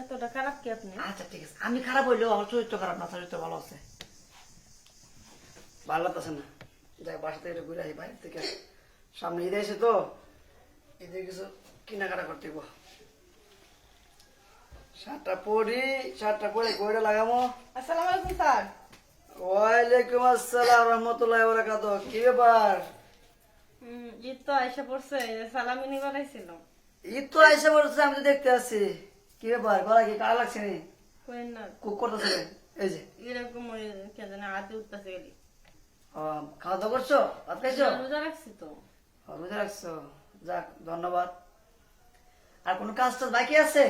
এতটা খারাপ কি আপনি? আচ্ছা ঠিক আছে। আমি খারাপ হইলেও আমার চরিত্র খারাপ না চরিত্র ভালো আছে। ভালো লাগতেছে না। যাই বাসা থেকে ঘুরে আসি বাইরে থেকে সামনে ঈদে এসে তো ঈদে কিছু কেনাকাটা করতে গো শার্টটা পরি শার্টটা পরে লাগামো। আসসালামু আলাইকুম স্যার। ওয়ালাইকুম আসসালাম রহমতুল্লাহ বরাকাত কি ব্যাপার? ঈদ তো আয়সা পড়ছে সালামি নিবার আইছিল ঈদ তো এসে বলছে আমি তো দেখতে আসছি কি ব্যাপার গলা কি কারা লাগছে নি? কুক করতেছে এই যে। এরকম কে জানে আদি উঠতেছে গেলি খাওয়া দাওয়া করছ? ভাত খাইছো? রোজা রাখছি তো। রোজা রাখছো। যাক ধন্যবাদ। আর কোনো কাজ টাজ বাকি আছে?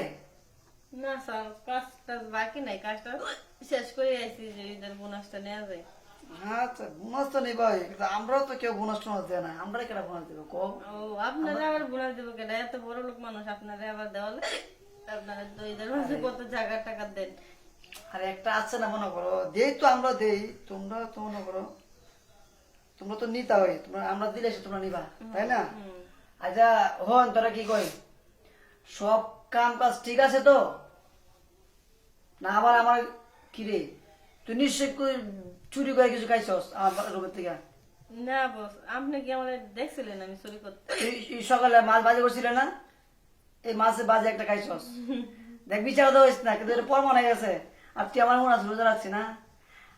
না স্যার কাজ টাজ বাকি নাই। কাজটা শেষ করে আইছি যে বোনাসটা নেওয়া যায়। আচ্ছা বোনাস তো নিবাই কিন্তু আমরাও তো কেউ বোনাস টোনাস দেয় না। আমরা কেন বোনাস দেবো কো ও আপনারা আবার বোনাস দেবো কেন এত বড় লোক মানুষ আপনারা আবার দেওয়ালে? আপনারা তো ঈদের মাঝে কত জায়গা টাকা দেন? আর একটা আছে না মনে করো। দেই তো আমরা দেই। তোমরা তো মনে করো তোমরা তো নিতা হয় তোমরা আমরা দিলে সে তোমরা নিবা তাই না? আচ্ছা হন তোরা কি কই? সব কাম কাজ ঠিক আছে তো? না আবার আমার কি রে? তুই নিশ্চয় কই- চুরি করে কিছু খাইছস আমার রুমের থেকে? না বস আপনি কি আমাদের দেখছিলেন আমি চুরি করতে? সকালে মাছ বাজে করছিলে না? এই মাছে বাজে একটা খাইছস। দেখ বিচার তো হইস না কিন্তু এটা পরমান হয়ে গেছে। আর তুই আমার মনে আছে রোজা রাখছি না?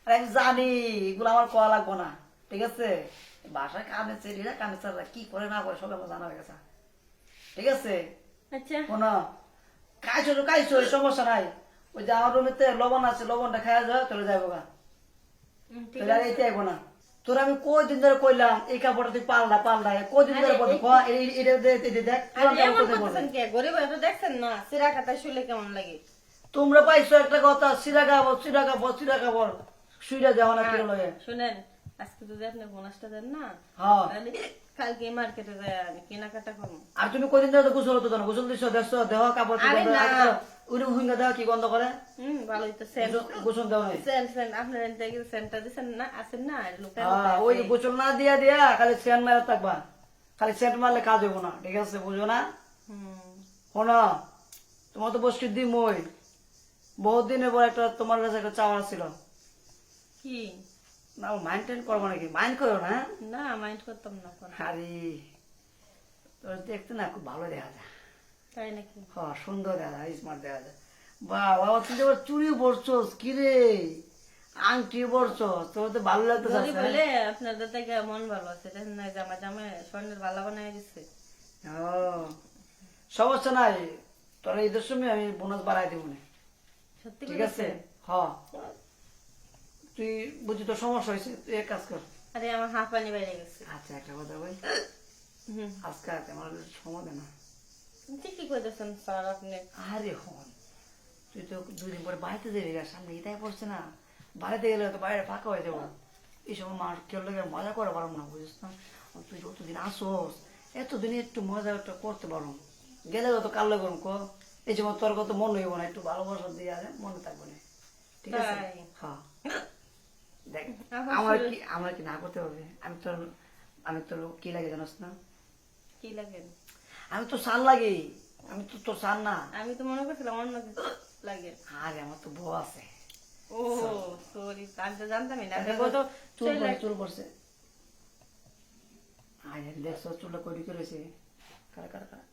আর আমি জানি এগুলো আমার কয়া লাগবো না ঠিক আছে? বাসায় কামে ছেলেরা কামে ছেলেরা কি করে না করে সব আমার জানা হয়ে গেছে। ঠিক আছে? আচ্ছা। খাইছো তো খাইছো সমস্যা নাই। ওই যে আমার রুমেতে লবণ আছে লবণটা খাওয়া যাবে চলে যাব গা। তাহলে আর এইতে না। তোর আমি কয়দিন ধরে কইলাম এই কাপড়টা তুই পাল্টা কয়দিন ধরে এটা দেখ গরিব হয়তো দেখছেন না সিরা কাটা শুলে কেমন লাগে? তোমরা পাইছো একটা কথা সিরা কাপড় সিরা কাপড় সিরা কাপড়। সুইরা যাওয়া না কিলো লয়ে। শুনেন আজকে যদি আপনি বোনাসটা দেন না হ্যাঁ তাহলে কালকে মার্কেটে যায় আমি কেনাকাটা করব। আর তুমি কদিন ধরে তো গোসল হতো না? গোসল দিচ্ছ দেখছ দেহ কাপড় আরে না। উনি হুঙ্গা দেওয়া কি গন্ধ করে? হুম ভালোই তো সেন্ট গোসল- গোসল দেওয়া সেন্ট সেন্ট আপনার এনতে কি সেন্টটা দিছেন না আছেন না ওই গোসল না দিয়া দিয়া খালি সেন্ট মারা থাকবা। খালি সেন্ট মারলে কাজ হইব না ঠিক আছে বুঝো না? হুম। তোমার তো মই বহুত দিনের পর একটা তোমার কাছে একটা চাওয়া ছিল। কি? না মাইন্ড টেন করব নাকি? মাইন্ড করো না? না মাইন্ড করতাম না কোনো। আরে তোর দেখতে না খুব ভালো দেখা যায়। তাই নাকি? হ্যাঁ সুন্দর দেখা স্মার্ট দেখা যায় বাবা তুই আবার চুরি কি রে? আংটি তোর তো ভালো লাগতেছে বলে থেকে মন ভালো আছে দেখেন না জামা জামা স্বর্ণের বালা বানায় দিচ্ছে ও সমস্যা নাই তোর ঈদের সময় আমি বোনাস বাড়াই দেবো না। সত্যি ঠিক আছে? হ। তুই বুঝি তোর সমস্যা হয়েছে তুই এক কাজ কর। আরে আমার হাফ পানি বাইরে গেছে। আচ্ছা একটা কথা বল। আজকে আমার সময় না। ঠিকই কইতেছেন স্যার আপনি? আরে হন তুই তো দুদিন পরে বাড়িতে যাবি গা, সামনে ইটাই পড়ছে না। বাড়িতে গেলে তো বাইরে ফাঁকা হয়ে যাব। এই সময় মার কেউ লোকের মজা করে পারব না বুঝিস না? তুই যতদিন আসোস এতদিন একটু মজা একটা করতে পারো গেলে তো কালো কো। এই সময় তোর কত মন হইব না একটু ভালোবাসা দিয়ে আরে মনে থাকব না। ঠিক আছে? হ্যাঁ। দেখ আমার আমার কি আমার কি না করতে হবে? আমি তোর আমি তোর কি লাগে জানাস না? কি লাগে? আমি তো সার লাগি আমি তো তোর সার না। আমি তো মনে করছিলাম অন্য কিছু লাগে। আরে আমার তো বউ আছে। ও সরি আমি তো জানতামই না। দেখো তো চুল চলে- চুল পড়ছে। আরে দেখছ চুলটা করি করেছে কারা কারা কারা?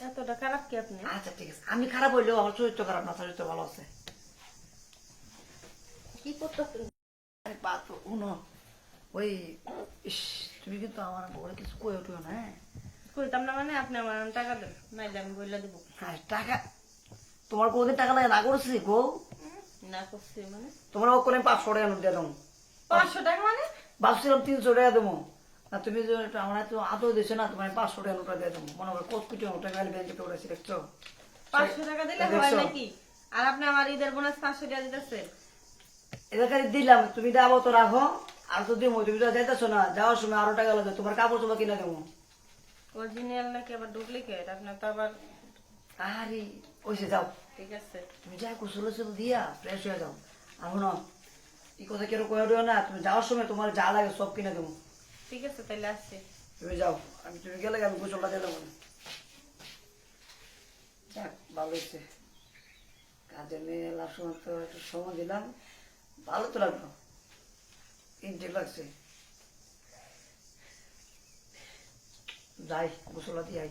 এতটা খারাপ কি আপনি? আচ্ছা ঠিক আছে। আমি খারাপ হইলেও আমার চরিত্র খারাপ না চরিত্র ভালো আছে। কি করতেছেন? আরে উনো। ওই ইস তুমি কিন্তু আমার বউরে কিছু কয়ে উঠিও না হ্যাঁ? কইতাম না মানে আপনি আমার টাকা দেন নাইলে আমি বইলা দিব। হ্যাঁ, টাকা তোমার কোনদিন টাকা লাগে না করছি গো। না করছি মানে? তোমার ও করে পাঁচশো টাকা নোট দেবো। পাঁচশো টাকা মানে? ভাবছিলাম তিনশো টাকা দেবো। না তুমি যে আমার তো আদৌ দিছো না তোমার পাঁচশো টাকা নোটা দিয়ে দেবো। মনে করো কত কোটি টাকা গালি ব্যাংকে উঠেছি দেখছ? পাঁচশো টাকা দিলে হয় নাকি? আর আপনি আমার ঈদের বোনাস পাঁচশো টাকা দিতেছেন। এটা খালি দিলাম তুমি যাব তো রাখো। আর তো তুমি তো যাইতেছো না যাওয়ার সময় আরও টাকা লাগে তোমার কাপড় চোপড় কিনা দেবো। অরিজিনাল নাকি আবার ডুপ্লিকেট আপনার তো আবার আরে ওইসে যাও। ঠিক আছে। তুমি যাই কুসল দিয়া ফ্রেশ হয়ে যাও। আর শোনো এই কথা কেন কয়ে না তুমি যাওয়ার সময় তোমার যা লাগে সব কিনে দেবো। ঠিক আছে তাহলে আসছি। তুমি যাও আমি তুমি গেলে আমি দেবো। না যাক ভালো হয়েছে। কাজে নিয়ে এলার সময় তো একটু সময় দিলাম ভালো তো লাগল। ইনটেক লাগছে যাই গোসলটা দিয়ে আই